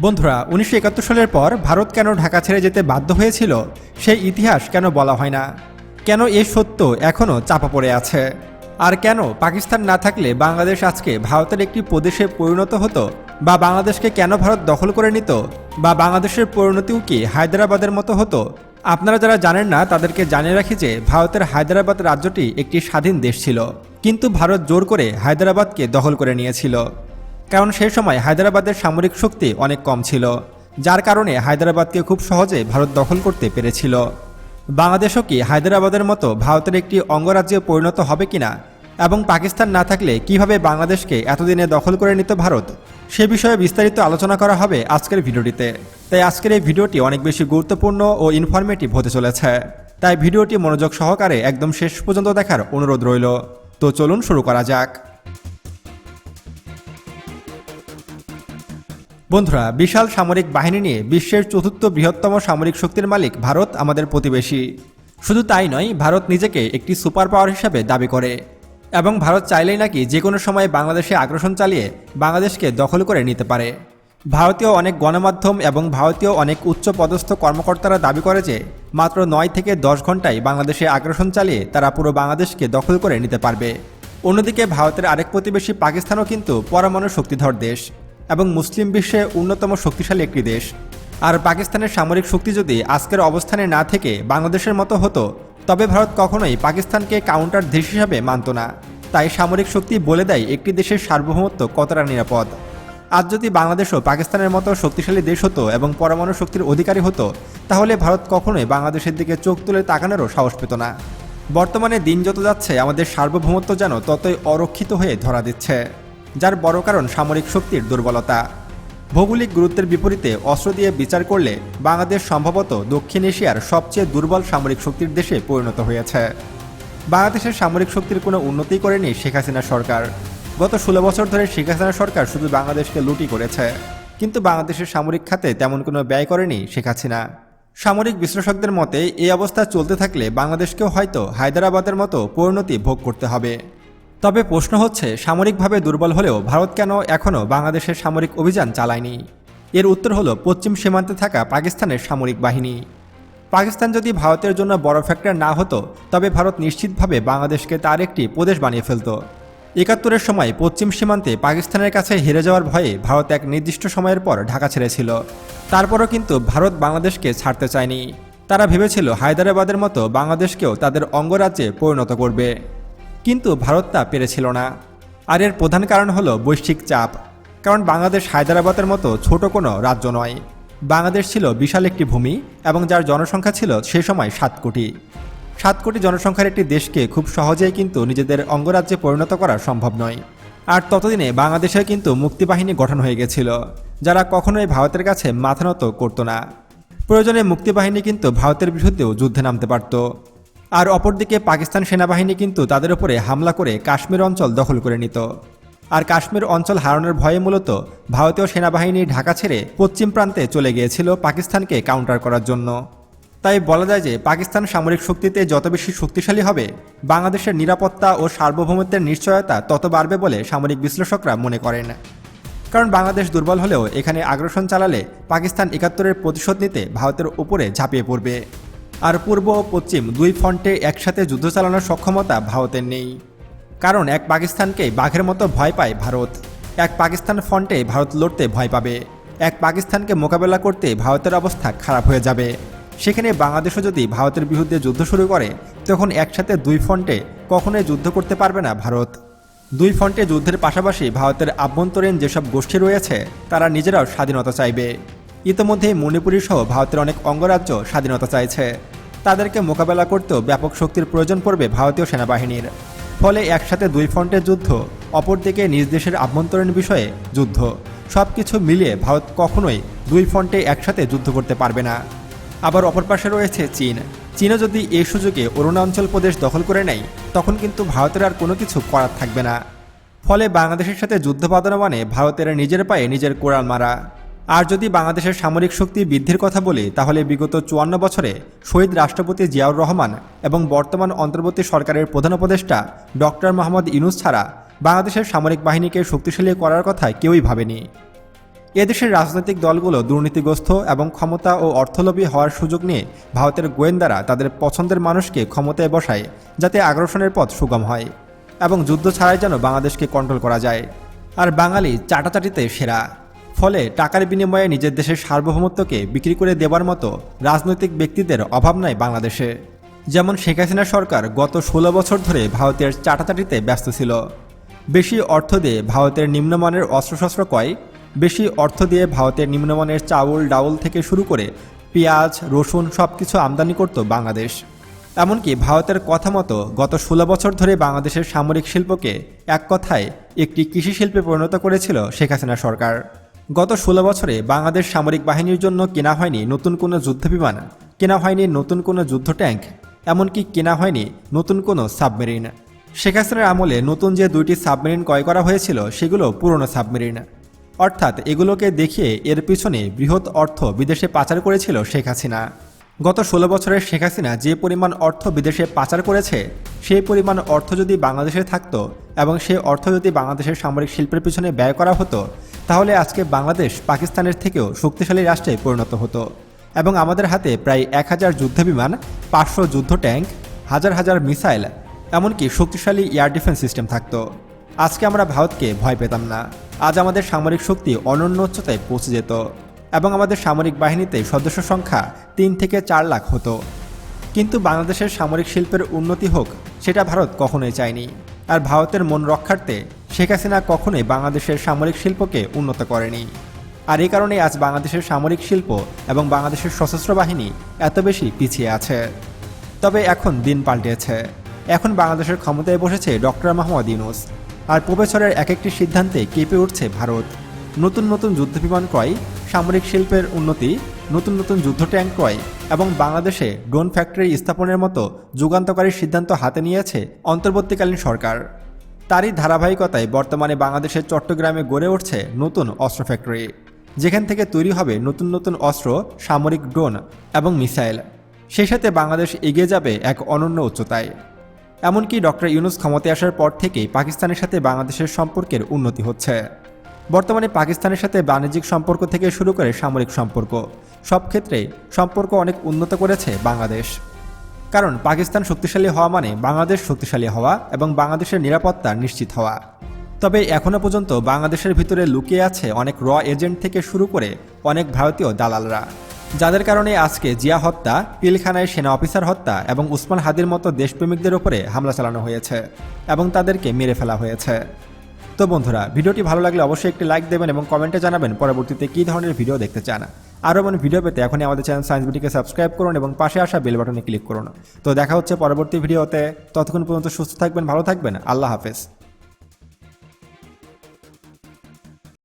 বন্ধুরা, উনিশশো একাত্তর সালের পর ভারত কেন ঢাকা ছেড়ে যেতে বাধ্য হয়েছিল? সেই ইতিহাস কেন বলা হয় না? কেন এই সত্য এখনও চাপা পড়ে আছে? আর কেন পাকিস্তান না থাকলে বাংলাদেশ আজকে ভারতের একটি প্রদেশে পরিণত হতো? বা বাংলাদেশকে কেন ভারত দখল করে নিত? বা বাংলাদেশের পরিণতিও কি হায়দ্রাবাদের মতো হতো? আপনারা যারা জানেন না, তাদেরকে জানিয়ে রাখি যে ভারতের হায়দ্রাবাদ রাজ্যটি একটি স্বাধীন দেশ ছিল। কিন্তু ভারত জোর করে হায়দ্রাবাদকে দখল করে নিয়েছিল। কারণ সেই সময় হায়দ্রাবাদের সামরিক শক্তি অনেক কম ছিল, যার কারণে হায়দ্রাবাদকে খুব সহজে ভারত দখল করতে পেরেছিল। বাংলাদেশও কি হায়দ্রাবাদের মতো ভারতের একটি অঙ্গরাজ্যে পরিণত হবে কিনা এবং পাকিস্তান না থাকলে কীভাবে বাংলাদেশকে এতদিনে দখল করে নিত ভারত, সে বিষয়ে বিস্তারিত আলোচনা করা হবে আজকের ভিডিওটিতে। তাই আজকের এই ভিডিওটি অনেক বেশি গুরুত্বপূর্ণ ও ইনফরমেটিভ হতে চলেছে। তাই ভিডিওটি মনোযোগ সহকারে একদম শেষ পর্যন্ত দেখার অনুরোধ রইল। তো চলুন শুরু করা যাক। বন্ধুরা, বিশাল সামরিক বাহিনী নিয়ে বিশ্বের চতুর্থ বৃহত্তম সামরিক শক্তির মালিক ভারত আমাদের প্রতিবেশী। শুধু তাই নয়, ভারত নিজেকে একটি সুপার পাওয়ার হিসাবে দাবি করে। এবং ভারত চাইলেই নাকি যে কোনো সময় বাংলাদেশে আগ্রাসন চালিয়ে বাংলাদেশকে দখল করে নিতে পারে। ভারতীয় অনেক গণমাধ্যম এবং ভারতীয় অনেক উচ্চ পদস্থ কর্মকর্তারা দাবি করে যে, মাত্র নয় থেকে দশ ঘন্টায় বাংলাদেশে আগ্রাসন চালিয়ে তারা পুরো বাংলাদেশকে দখল করে নিতে পারবে। অন্যদিকে, ভারতের আরেক প্রতিবেশী পাকিস্তানও কিন্তু পরমাণু শক্তিধর দেশ। এবং মুসলিম বিশ্বে অন্যতম শক্তিশালী একটি দেশ। আর পাকিস্তানের সামরিক শক্তি যদি আজকের অবস্থানে না থেকে বাংলাদেশের মতো হতো, তবে ভারত কখনোই পাকিস্তানকে কাউন্টার দেশ হিসাবে মানত না। তাই সামরিক শক্তি বলে দেয় একটি দেশের সার্বভৌমত্ব কতটা নিরাপদ। আজ যদি বাংলাদেশও পাকিস্তানের মতো শক্তিশালী দেশ হতো এবং পরমাণু শক্তির অধিকারী হতো, তাহলে ভারত কখনোই বাংলাদেশের দিকে চোখ তুলে তাকানোরও সাহস পেত না। বর্তমানে দিন যত যাচ্ছে, আমাদের সার্বভৌমত্ব যেন ততই অরক্ষিত হয়ে ধরা দিচ্ছে। যার বড় কারণ সামরিক শক্তির দুর্বলতা। ভৌগোলিক গুরুত্বের বিপরীতে অস্ত্র দিয়ে বিচার করলে বাংলাদেশ সম্ভবত দক্ষিণ এশিয়ার সবচেয়ে দুর্বল সামরিক শক্তির দেশে পরিণত হয়েছে। বাংলাদেশের সামরিক শক্তির কোনো উন্নতি করেনি শেখ হাসিনা সরকার। গত ষোলো বছর ধরে শেখ হাসিনা সরকার শুধু বাংলাদেশকে লুটি করেছে, কিন্তু বাংলাদেশের সামরিক খাতে তেমন কোনো ব্যয় করেনি শেখ হাসিনা। সামরিক বিশ্লেষকদের মতে, এই অবস্থা চলতে থাকলে বাংলাদেশকেও হয়তো হায়দ্রাবাদের মতো পরিণতি ভোগ করতে হবে। তবে প্রশ্ন হচ্ছে, সামরিকভাবে দুর্বল হলেও ভারত কেন এখনও বাংলাদেশের সামরিক অভিযান চালায়নি? এর উত্তর হলো, পশ্চিম সীমান্তে থাকা পাকিস্তানের সামরিক বাহিনী। পাকিস্তান যদি ভারতের জন্য বড় ফ্যাক্টর না হতো, তবে ভারত নিশ্চিতভাবে বাংলাদেশকে তার একটি প্রদেশ বানিয়ে ফেলত। একাত্তরের সময় পশ্চিম সীমান্তে পাকিস্তানের কাছে হেরে যাওয়ার ভয়ে ভারত এক নির্দিষ্ট সময়ের পর ঢাকা ছেড়েছিল। তারপরও কিন্তু ভারত বাংলাদেশকে ছাড়তে চায়নি। তারা ভেবেছিল, হায়দ্রাবাদের মতো বাংলাদেশকেও তাদের অঙ্গরাজ্যে পরিণত করবে। কিন্তু ভারত তা পেরেছিল না। আর এর প্রধান কারণ হলো বৈশ্বিক চাপ। কারণ বাংলাদেশ হায়দ্রাবাদের মতো ছোট কোনো রাজ্য নয়। বাংলাদেশ ছিল বিশাল একটি ভূমি এবং যার জনসংখ্যা ছিল সে সময় সাত কোটি। সাত কোটি জনসংখ্যার একটি দেশকে খুব সহজেই কিন্তু নিজেদের অঙ্গরাজ্যে পরিণত করা সম্ভব নয়। আর ততদিনে বাংলাদেশে কিন্তু মুক্তিবাহিনী গঠন হয়ে গেছিল, যারা কখনোই ভারতের কাছে মাথা নত করতো না। প্রয়োজনে মুক্তিবাহিনী কিন্তু ভারতের বিরুদ্ধেও যুদ্ধে নামতে পারত। আর অপরদিকে পাকিস্তান সেনাবাহিনী কিন্তু তাদের উপরে হামলা করে কাশ্মীর অঞ্চল দখল করে নিত। আর কাশ্মীর অঞ্চল হারানোর ভয়ে মূলত ভারতীয় সেনাবাহিনী ঢাকা ছেড়ে পশ্চিম প্রান্তে চলে গিয়েছিল পাকিস্তানকে কাউন্টার করার জন্য। তাই বলা যায় যে পাকিস্তান সামরিক শক্তিতে যত বেশি শক্তিশালী হবে, বাংলাদেশের নিরাপত্তা ও সার্বভৌমত্বের নিশ্চয়তা তত বাড়বে বলে সামরিক বিশ্লেষকরা মনে করেন। কারণ বাংলাদেশ দুর্বল হলেও এখানে আগ্রাসন চালালে পাকিস্তান একাত্তরের প্রতিশোধ নিতে ভারতের উপরে ঝাঁপিয়ে পড়বে। আর পূর্ব ও পশ্চিম দুই ফ্রন্টে একসাথে যুদ্ধ চালানোর সক্ষমতা ভারতের নেই। কারণ এক পাকিস্তানকে বাঘের মতো ভয় পায় ভারত। এক পাকিস্তান ফ্রন্টে ভারত লড়তে ভয় পাবে। এক পাকিস্তানকে মোকাবেলা করতে ভারতের অবস্থা খারাপ হয়ে যাবে। সেখানে বাংলাদেশও যদি ভারতের বিরুদ্ধে যুদ্ধ শুরু করে, তখন একসাথে দুই ফ্রন্টে কখনোই যুদ্ধ করতে পারবে না ভারত। দুই ফ্রন্টে যুদ্ধের পাশাপাশি ভারতের আভ্যন্তরীণ যেসব গোষ্ঠী রয়েছে, তারা নিজেরাও স্বাধীনতা চাইবে। ইতোমধ্যেই মণিপুরী সহ ভারতের অনেক অঙ্গরাজ্য স্বাধীনতা চাইছে। তাদেরকে মোকাবেলা করতেও ব্যাপক শক্তির প্রয়োজন পড়বে ভারতীয় সেনাবাহিনীর। ফলে একসাথে দুই ফ্রন্টের যুদ্ধ, অপরদিকে নিজ দেশের আভ্যন্তরীণ বিষয়ে যুদ্ধ। সব কিছু মিলিয়ে ভারত কখনোই দুই ফ্রন্টে একসাথে যুদ্ধ করতে পারবে না। আবার অপর পাশে রয়েছে চীন। চীনও যদি এই সুযোগে অরুণাঞ্চল প্রদেশ দখল করে নেয়, তখন কিন্তু ভারতের আর কোনো কিছু করার থাকবে না। ফলে বাংলাদেশের সাথে যুদ্ধ বাঁধানো মানে ভারতের নিজের পায়ে নিজের কোড়াল মারা। আর যদি বাংলাদেশের সামরিক শক্তি বৃদ্ধির কথা বলি, তাহলে বিগত চুয়ান্ন বছরে শহীদ রাষ্ট্রপতি জিয়াউর রহমান এবং বর্তমান অন্তর্বর্তী সরকারের প্রধান উপদেষ্টা ডক্টর মোহাম্মদ ইনুস ছাড়া বাংলাদেশের সামরিক বাহিনীকে শক্তিশালী করার কথা কেউই ভাবেনি। এদেশের রাজনৈতিক দলগুলো দুর্নীতিগ্রস্ত এবং ক্ষমতা ও অর্থলোভী হওয়ার সুযোগ নিয়ে ভারতের গোয়েন্দারা তাদের পছন্দের মানুষকে ক্ষমতায় বসায় যাতে আগ্রাসনের পথ সুগম হয় এবং যুদ্ধ ছাড়াই যেন বাংলাদেশকে কন্ট্রোল করা যায়। আর বাঙালি চাটাচাটিতে সেরা। ফলে টাকার বিনিময়ে নিজের দেশের সার্বভৌমত্বকে বিক্রি করে দেবার মতো রাজনৈতিক ব্যক্তিদের অভাব নাই বাংলাদেশে। যেমন শেখ হাসিনা সরকার গত ষোলো বছর ধরে ভারতের চাটাচাটিতে ব্যস্ত ছিল। বেশি অর্থ দিয়ে ভারতের নিম্নমানের অস্ত্রশস্ত্র কয় বেশি অর্থ দিয়ে ভারতের নিম্নমানের চাউল, ডাউল থেকে শুরু করে পেঁয়াজ, রসুন সব কিছু আমদানি করত বাংলাদেশ। এমনকি ভারতের কথা মতো গত ষোলো বছর ধরে বাংলাদেশের সামরিক শিল্পকে এক কথায় একটি কৃষি শিল্পে পরিণত করেছিল শেখ হাসিনা সরকার। গত ষোলো বছরে বাংলাদেশ সামরিক বাহিনীর জন্য কেনা হয়নি নতুন কোনো যুদ্ধবিমান কেনা হয়নি নতুন কোনো যুদ্ধ ট্যাঙ্ক, এমনকি কেনা হয়নি নতুন কোনো সাবমেরিন। শেখ হাসিনার আমলে নতুন যে দুইটি সাবমেরিন ক্রয় করা হয়েছিল, সেগুলো পুরনো সাবমেরিন। অর্থাৎ এগুলোকে দেখিয়ে এর পিছনে বৃহৎ অর্থ বিদেশে পাচার করেছিল শেখ হাসিনা। গত ষোলো বছরের শেখ হাসিনা যে পরিমাণ অর্থ বিদেশে পাচার করেছে, সেই পরিমাণ অর্থ যদি বাংলাদেশে থাকতো এবং সেই অর্থ যদি বাংলাদেশের সামরিক শিল্পের পিছনে ব্যয় করা হতো তাহলে আজকে বাংলাদেশ পাকিস্তানের থেকেও শক্তিশালী রাষ্ট্রে পরিণত হতো এবং আমাদের হাতে প্রায় এক হাজার যুদ্ধবিমান, পাঁচশো যুদ্ধ ট্যাঙ্ক, হাজার হাজার মিসাইল, এমনকি শক্তিশালী এয়ার ডিফেন্স সিস্টেম থাকতো। আজকে আমরা ভারতকে ভয় পেতাম না। আজ আমাদের সামরিক শক্তি অনন্য উচ্চতায় পৌঁছে যেত এবং আমাদের সামরিক বাহিনীতে সদস্য সংখ্যা তিন থেকে চার লাখ হতো। কিন্তু বাংলাদেশের সামরিক শিল্পের উন্নতি হোক, সেটা ভারত কখনোই চায়নি। আর ভারতের মন রক্ষার্থে শেখ হাসিনা কখনোই বাংলাদেশের সামরিক শিল্পকে উন্নত করেনি। আর এই কারণে আজ বাংলাদেশের সামরিক শিল্প এবং বাংলাদেশের সশস্ত্র বাহিনী এত বেশি পিছিয়ে আছে। তবে এখন দিন পাল্টেছে। এখন বাংলাদেশের ক্ষমতায় বসেছে ডক্টর মোহাম্মদ ইউনুস। আর প্রফেসরের এক একটি সিদ্ধান্তে কেঁপে উঠছে ভারত। নতুন নতুন যুদ্ধবিমান ক্রয়, সামরিক শিল্পের উন্নতি, নতুন নতুন যুদ্ধ ট্যাঙ্ক ক্রয় এবং বাংলাদেশে ড্রোন ফ্যাক্টরি স্থাপনের মতো যুগান্তকারী সিদ্ধান্ত হাতে নিয়েছে অন্তর্বর্তীকালীন সরকার। তারই ধারাবাহিকতায় বর্তমানে বাংলাদেশের চট্টগ্রামে গড়ে উঠছে নতুন অস্ত্র ফ্যাক্টরি। যেখান থেকে তৈরি হবে নতুন নতুন অস্ত্র, সামরিক ড্রোন এবং মিসাইল। সেই সাথে বাংলাদেশ এগিয়ে যাবে এক অনন্য উচ্চতায়। এমনকি ডক্টর ইউনুস ক্ষমতায় আসার পর থেকেই পাকিস্তানের সাথে বাংলাদেশের সম্পর্কের উন্নতি হচ্ছে। বর্তমানে পাকিস্তানের সাথে বাণিজ্যিক সম্পর্ক থেকে শুরু করে সামরিক সম্পর্ক। সব ক্ষেত্রেই সম্পর্ক অনেক উন্নত করেছে বাংলাদেশ। কারণ পাকিস্তান শক্তিশালী হওয়া মানে বাংলাদেশ শক্তিশালী হওয়া এবং বাংলাদেশের নিরাপত্তা নিশ্চিত হওয়া। তবে এখনও পর্যন্ত বাংলাদেশের ভিতরে লুকিয়ে আছে অনেক র এজেন্ট থেকে শুরু করে অনেক ভারতীয় দালালরা। যাদের কারণে আজকে জিয়া হত্যা, পিলখানায় সেনা অফিসার হত্যা এবং উসমান হাদির মতো দেশপ্রেমিকদের ওপরে হামলা চালানো হয়েছে এবং তাদেরকে মেরে ফেলা হয়েছে। তো বন্ধুরা, ভিডিওটি ভালো লাগলে অবশ্যই একটি লাইক দেবেন এবং কমেন্টে জানাবেন পরবর্তীতে কী ধরনের ভিডিও দেখতে চান। আরও এমন ভিডিও পেতে এখনই আমাদের চ্যানেল সায়েন্স বিটিকে সাবস্ক্রাইব করুন এবং পাশে আসা বেল বাটনে ক্লিক করুন। তো দেখা হচ্ছে পরবর্তী ভিডিওতে ততক্ষণ পর্যন্ত সুস্থ থাকবেন, ভালো থাকবেন। আল্লাহ হাফেজ।